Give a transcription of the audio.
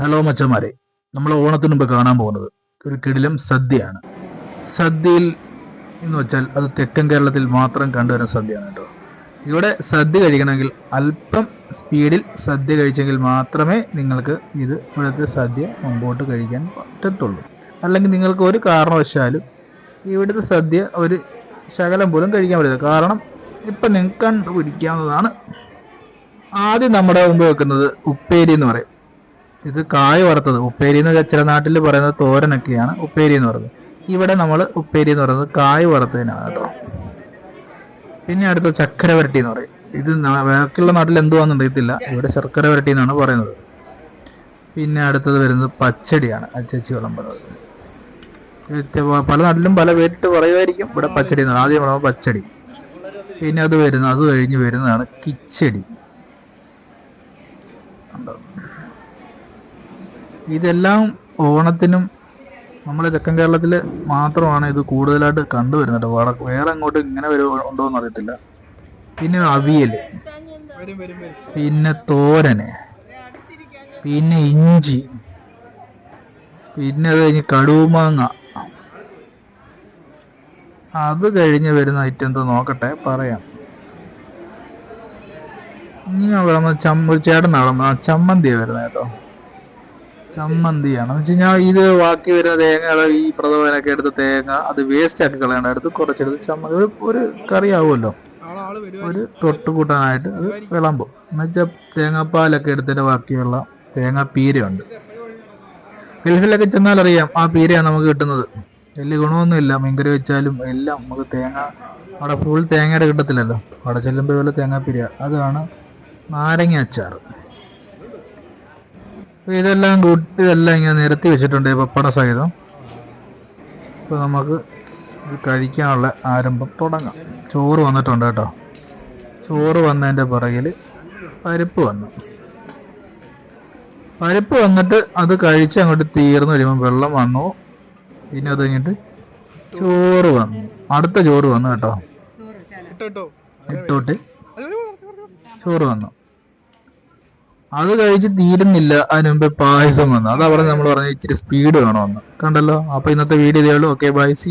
Hello മച്ചന്മാരെ. നമ്മൾ ഓണത്തിന് മുമ്പ് കാണാൻ പോകുന്നത് ഒരു കിടിലം സദ്യയാണ്. സദ്യയിൽ എന്ന് വെച്ചാൽ അത് തെക്കൻ കേരളത്തിൽ മാത്രം കണ്ടുവരുന്ന സദ്യയാണ് കേട്ടോ. ഇവിടെ സദ്യ കഴിക്കണമെങ്കിൽ അല്പം സ്പീഡിൽ സദ്യ കഴിച്ചെങ്കിൽ മാത്രമേ നിങ്ങൾക്ക് ഇത് ഇവിടുത്തെ സദ്യ മുമ്പോട്ട് കഴിക്കാൻ പറ്റത്തുള്ളൂ. അല്ലെങ്കിൽ നിങ്ങൾക്ക് ഒരു കാരണവശാലും ഇവിടുത്തെ സദ്യ ഒരു ശകലം പോലും കഴിക്കാൻ പറ്റില്ല. കാരണം ഇപ്പം നിങ്ങൾക്ക് കണ്ടുപിടിക്കാവുന്നതാണ് ആദ്യം നമ്മുടെ മുമ്പ് വെക്കുന്നത് ഉപ്പേരി എന്ന് പറയും. ഇത് കായ വറുത്തത്. ഉപ്പേരി എന്ന് ചില നാട്ടിൽ പറയുന്നത് തോരനൊക്കെയാണ് ഉപ്പേരി എന്ന് പറയുന്നത്. ഇവിടെ നമ്മൾ ഉപ്പേരി എന്ന് പറയുന്നത് കായ വറുത്തതിനാണ് കേട്ടോ. പിന്നെ അടുത്ത ചക്കര വരട്ടി എന്ന് പറയും. ഇത് ബാക്കിയുള്ള നാട്ടിൽ എന്തുവാന്ന് അറിയത്തില്ല. ഇവിടെ ശർക്കര വരട്ടി എന്നാണ് പറയുന്നത്. പിന്നെ അടുത്തത് വരുന്നത് പച്ചടിയാണ്. അച്ചച്ചി വിളമ്പുന്നത്. പല നാട്ടിലും പല പേരിട്ട് പറയുമായിരിക്കും. ഇവിടെ പച്ചടി എന്ന്. ആദ്യം പറയുമ്പോൾ പച്ചടി. പിന്നെ അത് വരുന്ന അത് കഴിഞ്ഞ് വരുന്നതാണ് കിച്ചടി? ഇതെല്ലാം ഓണത്തിനും നമ്മുടെ തെക്കൻ കേരളത്തിൽ മാത്രമാണ് ഇത് കൂടുതലായിട്ട് കണ്ടുവരുന്നത്. വട വേറെ അങ്ങോട്ട് ഇങ്ങനെ ഉണ്ടോ എന്ന് അറിയത്തില്ല. പിന്നെ വരും പിന്നെ തോരന്. പിന്നെ ഇഞ്ചി. പിന്നെ അത് കഴിഞ്ഞ് കടുമാങ്ങ അത് കഴിഞ്ഞ് വരുന്ന ഐറ്റം എന്താ നോക്കട്ടെ പറയാം. ഇനി അവിടെ ചേട്ടൻ. ആ ചമ്മന്തിയാണ് വരുന്നത് കേട്ടോ. ചമ്മന്തിയാണ് എന്ന് വെച്ച് കഴിഞ്ഞാൽ ഇത് ബാക്കി വരുന്ന തേങ്ങ ഈ പ്രഥമനൊക്കെ എടുത്ത് തേങ്ങ അത് വേസ്റ്റ് ആക്കി കളയണം. എടുത്ത് കുറച്ചെടുത്ത് ചമ്മന്തി ഒരു കറി ആവുമല്ലോ. ഒരു തൊട്ട് കൂട്ടാനായിട്ട് അത് വിളമ്പും. എന്നുവെച്ചാൽ തേങ്ങാപ്പാലൊക്കെ എടുത്തിട്ട് ബാക്കിയുള്ള തേങ്ങാ പീരയുണ്ട്. ഗൾഫിലൊക്കെ ചെന്നാൽ അറിയാം ആ പീരയാണ് നമുക്ക് കിട്ടുന്നത്. വലിയ ഗുണമൊന്നുമില്ല. മീൻകറി വെച്ചാലും എല്ലാം നമുക്ക് തേങ്ങ അവിടെ ഫുൾ തേങ്ങയുടെ കിട്ടത്തില്ലല്ലോ. അവിടെ ചെല്ലുമ്പോൾ ഇതുപോലെ തേങ്ങാപ്പീര അതാണ് നാരങ്ങ അച്ചാർ ഇതെല്ലാം കൂട്ടി ഇതെല്ലാം ഇങ്ങനെ നിരത്തി വെച്ചിട്ടുണ്ട് പപ്പട സഹിതം. ഇപ്പൊ നമുക്ക് ഇത് കഴിക്കാനുള്ള ആരംഭം തുടങ്ങാം. ചോറ് വന്നിട്ടുണ്ട് കേട്ടോ. ചോറ് വന്നതിന്റെ പിറകിൽ പരിപ്പ് വന്നു. പരിപ്പ് വന്നിട്ട് അത് കഴിച്ച് അങ്ങോട്ട് തീർന്നു കഴിയുമ്പോൾ വെള്ളം വന്നു. പിന്നെ അത് കഴിഞ്ഞിട്ട് ചോറ് വന്നു. അടുത്ത ചോറ് വന്നു കേട്ടോ. ഇട്ടോ ഇട്ടോ ഇട്ടോട്ട്. ചോറ് വന്നു. അത് കഴിച്ച് തീരുന്നില്ല. അതിന് മുമ്പ് പായസം വന്നു. അതാ നമ്മൾ പറഞ്ഞു ഇച്ചിരി സ്പീഡ് വേണമെന്ന് കണ്ടല്ലോ? അപ്പൊ ഇന്നത്തെ വീഡിയോ ഇതേ ഉള്ളൂ. Okay bye C